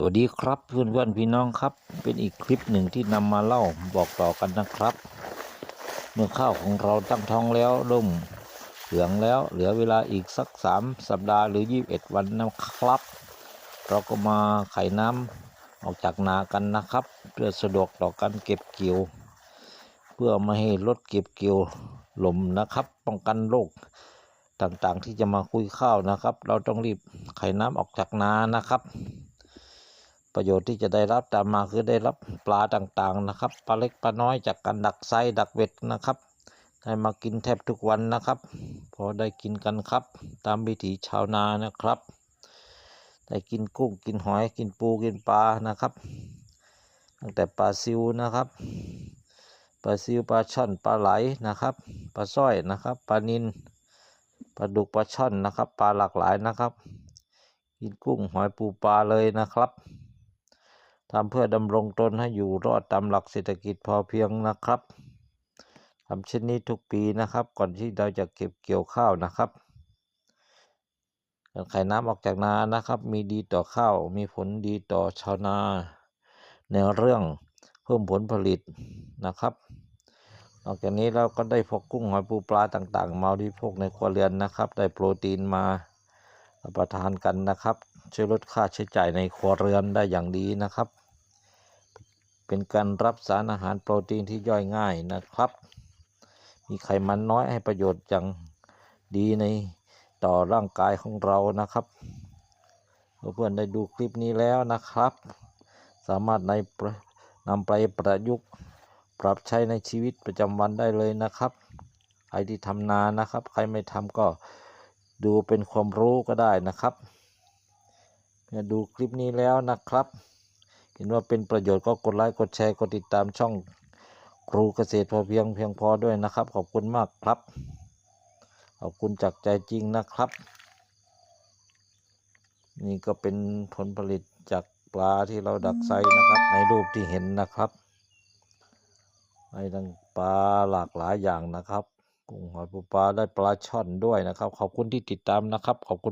สวัสดีครับเพื่อนเพื่อนพี่น้องครับ เป็นอีกคลิปหนึ่งที่นำมาเล่าบอกต่อกันนะครับ เมื่อข้าวของเราตั้งท้องแล้วร่มเหลืองแล้วเหลือเวลาอีกสักสามสัปดาห์หรือยี่บเอ็ดวันนะครับ เราก็มาไขน้ำออกจากนากันนะครับ เพื่อสะดวกต่อการเก็บเกี่ยว เพื่อไม่ให้รถเก็บเกี่ยวหล่มนะครับ ป้องกันโรคต่างๆที่จะมาคุยข้าวนะครับ เราต้องรีบไขน้ำออกจากนานะครับ ประโยชน์ที่จะได้รับตามมาคือได้รับปลาต่างๆนะครับปลาเล็กปลาน้อยจากการดักไซดักเบ็ดนะครับได้มากินแทบทุกวันนะครับพอได้กินกันครับ ตามวิถีชาวนานะครับได้กินกุ้งกินหอยกินปูกินปลานะครับ ตั้งแต่ปลาซิวนะครับปลาซิวปลาช่อนปลาไหลนะครับปลาสร้อยนะครับปลานินปลาดุกปลาช่อนนะครับ ปลาหลากหลายนะครับ กินกุ้งหอยปูปลาเลยนะครับ ทำเพื่อดำรงตนให้อยู่รอดตามหลักเศรษฐกิจพอเพียงนะครับทำเช่นนี้ทุกปีนะครับ ก่อนที่เราจะเก็บเกี่ยวข้าวนะครับการไขน้ำออกจากนานะครับ มีดีต่อข้าว มีผลดีต่อชาวนา ในเรื่องเพิ่มผลผลิตนะครับนอกจากนี้เราก็ได้พกกุ้งหอยปูปลาต่างๆ มาบริโภคในครัวเรือนนะครับ ได้โปรตีนมารับประทานกันนะครับ ช่วยลดค่าใช้จ่ายในครัวเรือนได้อย่างดีนะครับ เป็นการรับสารอาหารโปรตีนที่ย่อยง่ายนะครับ มีไขมันน้อยให้ประโยชน์อย่างดีในต่อร่างกายของเรานะครับเพื่อนๆได้ดูคลิปนี้แล้วนะครับ สามารถในนำไปประยุกต์ปรับใช้ในชีวิตประจำวันได้เลยนะครับใครที่ทำนานะครับ ใครไม่ทำก็ดูเป็นความรู้ก็ได้นะครับ ดูคลิปนี้แล้วนะครับ เห็นว่าเป็นประโยชน์ก็กดไลค์กดแชร์กดติดตามช่องครูเกษตรพอเพียงเพียงพอด้วยนะครับ ขอบคุณมากครับ ขอบคุณจากใจจริงนะครับ นี่ก็เป็นผลผลิตจากปลาที่เราดักไซนะครับ ในรูปที่เห็นนะครับในทั้งปลาหลากหลายอย่างนะครับกุ้งหอยปูปลาได้ปลาช่อนด้วยนะครับ ขอบคุณที่ติดตามนะครับ ขอบคุณ